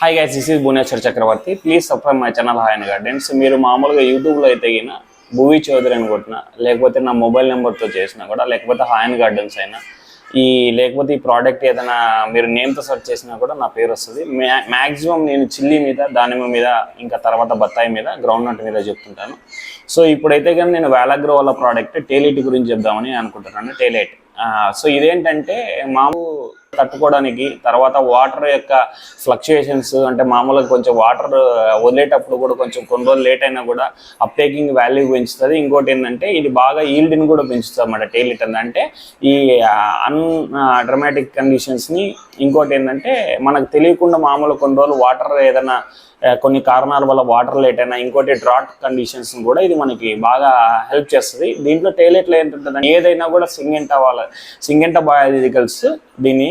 Hi guys this is Bhuvaneshwar Chakravarthi please subscribe my channel hi and gardens మీరు మామూలుగా యూట్యూబ్లో అయితే గిన భూవి చౌదరి అని కొట్టిన లేకపోతే నా మొబైల్ నెంబర్తో చేసినా కూడా లేకపోతే హాయ్ అండ్ గార్డెన్స్ అయినా ఈ లేకపోతే ఈ ప్రోడక్ట్ ఏదైనా మీరు నేమ్తో సెర్చ్ చేసినా కూడా నా పేరు వస్తుంది. మ్యాక్సిమం నేను చిల్లీ మీద దానిమ్మ మీద ఇంకా తర్వాత బత్తాయి మీద గ్రౌండ్ నట్ మీద చెప్తుంటాను. సో ఇప్పుడైతే కానీ నేను వేలాగ్రో వాళ్ళ ప్రోడక్ట్ టేలైట్ గురించి చెప్దామని అనుకుంటున్నాను. టేలైట్ సో ఇదేంటంటే మామూలు తట్టుకోవడానికి తర్వాత వాటర్ యొక్క ఫ్లక్చుయేషన్స్ అంటే మామూలుగా కొంచెం వాటర్ వదిలేటప్పుడు కూడా కొంచెం కొన్ని రోజులు లేట్ అయినా కూడా అప్టేకింగ్ వాల్యూ పెంచుతుంది. ఇంకోటి ఏంటంటే ఇది బాగా ఈల్డ్ని కూడా పెంచుతుంది అన్నమాట టైలిట్ అంటే ఈ అన్ డ్రమాటిక్ కండిషన్స్ని ఇంకోటి ఏంటంటే మనకు తెలియకుండా మామూలు కొన్ని రోజులు వాటర్ ఏదైనా కొన్ని కారణాల వల్ల వాటర్ లేట్ అయినా ఇంకోటి డ్రాట్ కండిషన్స్ కూడా ఇది మనకి బాగా హెల్ప్ చేస్తుంది. దీంట్లో టైలెట్లో ఏంటంటే ఏదైనా కూడా సింగెంట వాళ్ళ సింగెంట బయాలజికల్స్ దీన్ని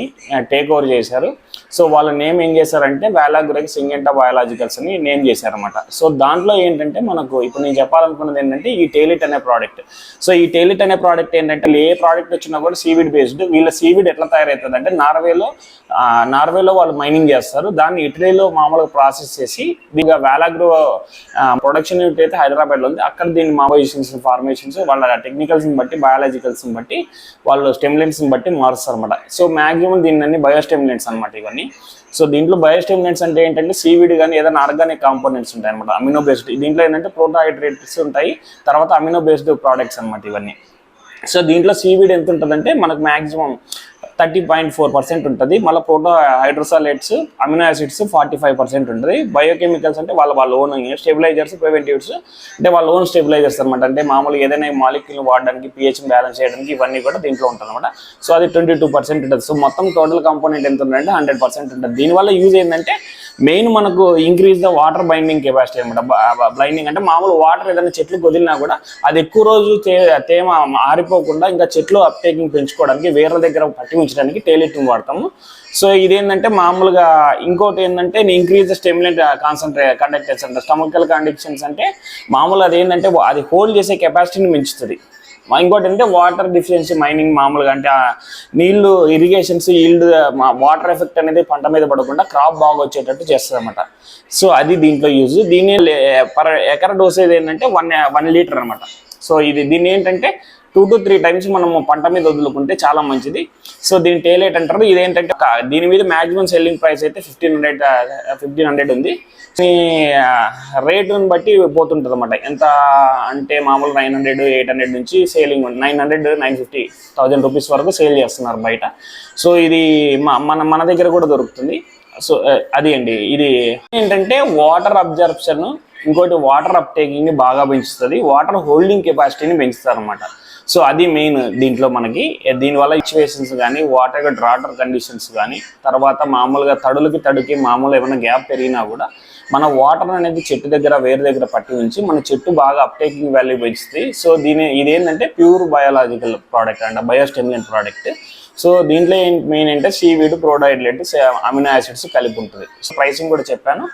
టేక్ ఓవర్ చేశారు. సో వాళ్ళ నేమ్ ఏం చేశారంటే వేలాగ్రగ్ సింగెంట బయాలజికల్స్ అని నేమ్ చేశారనమాట సో దాంట్లో ఏంటంటే మనకు ఇప్పుడు నేను చెప్పాలనుకున్నది ఏంటంటే ఈ టైలిట్ అనే ప్రోడక్ట్ సో ఈ టైలిట్ అనే ప్రోడక్ట్ ఏంటంటే ఏ ప్రోడక్ట్ వచ్చినా కూడా సీవిడ్ బేస్డ్ వీళ్ళ సీవిడ్ ఎట్లా తయారవుతుంది అంటే నార్వేలో నార్వేలో వాళ్ళు మైనింగ్ చేస్తారు. దాన్ని ఇటలీలో మామూలుగా ప్రాసెస్ చేసి దీనిగా వేలాగ్రో ప్రొడక్షన్ యూనిట్ అయితే హైదరాబాద్లో ఉంది. అక్కడ దీన్ని మావోయిషన్స్ ఫార్మేషన్స్ వాళ్ళ టెక్నికల్స్ని బట్టి బయాలజికల్స్ని బట్టి వాళ్ళు స్టెమ్లెంట్స్ని బట్టి మారుస్తారు అనమాట సో మాక్సిమం దీన్ని బయోస్టెమ్లెంట్స్ అనమాట ఇవన్నీ. సో దీంట్లో బయోస్టెమ్లెంట్స్ అంటే ఏంటంటే సీవిడ్ కానీ ఏదైనా ఆర్గానిక్ కాంపోనెంట్స్ ఉంటాయి అనమాట అమినో బేస్డ్. దీంట్లో ఏంటంటే ప్రోటోహైడ్రేట్స్ ఉంటాయి తర్వాత అమినో బేస్డ్ ప్రోడక్ట్స్ అనమాట ఇవన్నీ. సో దీంట్లో సీవీడ్ ఎంత ఉంటుందంటే మనకు maximum thirty point four percent ఉంటుంది. మళ్ళీ protein hydrolysates amino acids forty five percent ఉంటుంది. బయోకెమికల్స్ అంటే వాళ్ళ వాళ్ళ ఓన్ స్టెబిలైజర్స్ ప్రివెంటివ్స్ అంటే వాళ్ళ ఓన్ స్టెబిలైజర్స్ అనమాట అంటే మామూలుగా ఏదైనా మాలిక్యూల్ వాడడానికి పిహెచ్ బ్యాలెన్స్ చేయడానికి ఇవన్నీ కూడా దీంట్లో ఉంటుంది అనమాట సో అది ట్వంటీ టూ పర్సెంట్ ఉంటుంది. సో మొత్తం టోటల్ కాంపోనెంట్ ఎంత ఉందంటే హండ్రెడ్ పర్సెంట్ ఉంటుంది. దీనివల్ల యూజ్ ఏంటంటే మెయిన్ మనకు increase the water binding capacity అనమాట బ్లైండింగ్ అంటే మామూలు వాటర్ ఏదైనా చెట్లు వదిలినా కూడా అది ఎక్కువ రోజు తే- తేమ ఆరిపోకుండా ఇంకా చెట్లు అప్టేకింగ్ పెంచుకోవడానికి వేరే దగ్గర పట్టి ఉంచడానికి టైలెట్ వాడతాము. సో ఇదేంటంటే మామూలుగా ఇంకోటి ఏంటంటే increase the stimulant concentrate conductance అంటే స్టమకల్ కండిషన్స్ అంటే మామూలు అది ఏంటంటే అది హోల్డ్ చేసే కెపాసిటీని పెంచుతుంది. ఇంకోటి అంటే వాటర్ డిఫిషియన్సీ మైనింగ్ మామూలుగా అంటే నీళ్ళు ఇరిగేషన్స్ ఈల్డ్ వాటర్ ఎఫెక్ట్ అనేది పంట మీద పడకుండా క్రాప్ బాగా వచ్చేటట్టు చేస్తుంది అనమాట సో అది దీంట్లో యూజ్ దీన్ని పర్ ఎకర డోసేజ్ ఏంటంటే వన్ వన్ లీటర్ అనమాట సో ఇది దీన్ని ఏంటంటే టూ టు త్రీ టైమ్స్ మనము పంట మీద వదులుకుంటే చాలా మంచిది. సో దీని టేలేట్ అంటారు. ఇదేంటంటే ఏంటంటే దీని మీద మాక్సిమం సెల్లింగ్ ప్రైస్ అయితే ఫిఫ్టీన్ హండ్రెడ్ ఫిఫ్టీన్ హండ్రెడ్ ఉంది. ఈ రేటుని బట్టి పోతుంటుంది అనమాట ఎంత అంటే మామూలు నైన్ హండ్రెడ్ ఎయిట్ హండ్రెడ్ నుంచి selling nine hundred nine fifty thousand rupees వరకు సేల్ చేస్తున్నారు బయట. సో ఇది మన మన దగ్గర కూడా దొరుకుతుంది. సో అది అండి. ఇది ఏంటంటే వాటర్ అబ్జర్ప్షన్ ఇంకోటి వాటర్ అప్టేకింగ్ బాగా పెంచుతుంది. వాటర్ హోల్డింగ్ కెపాసిటీని పెంచుతారు అనమాట సో అది మెయిన్ దీంట్లో మనకి. దీనివల్ల ఇచ్యువేషన్స్ కానీ వాటర్ డ్రాటర్ కండిషన్స్ కానీ తర్వాత మామూలుగా తడులకి తడుకి మామూలు ఏమైనా గ్యాప్ పెరిగినా కూడా మన వాటర్ అనేది చెట్టు దగ్గర వేరు దగ్గర పట్టి ఉంచి మన చెట్టు బాగా అప్టేకింగ్ వాల్యూ పెంచుతుంది. సో దీని ఇదేంటంటే ప్యూర్ బయాలజికల్ ప్రోడక్ట్ అంట బయోస్టెమినెంట్ ప్రోడక్ట్ సో దీంట్లో మెయిన్ అంటే సీవీడ్ ప్రోడైడ్లెట్ అమినో యాసిడ్స్ కలిపి ఉంటుంది. సో ప్రైసింగ్ కూడా చెప్పాను.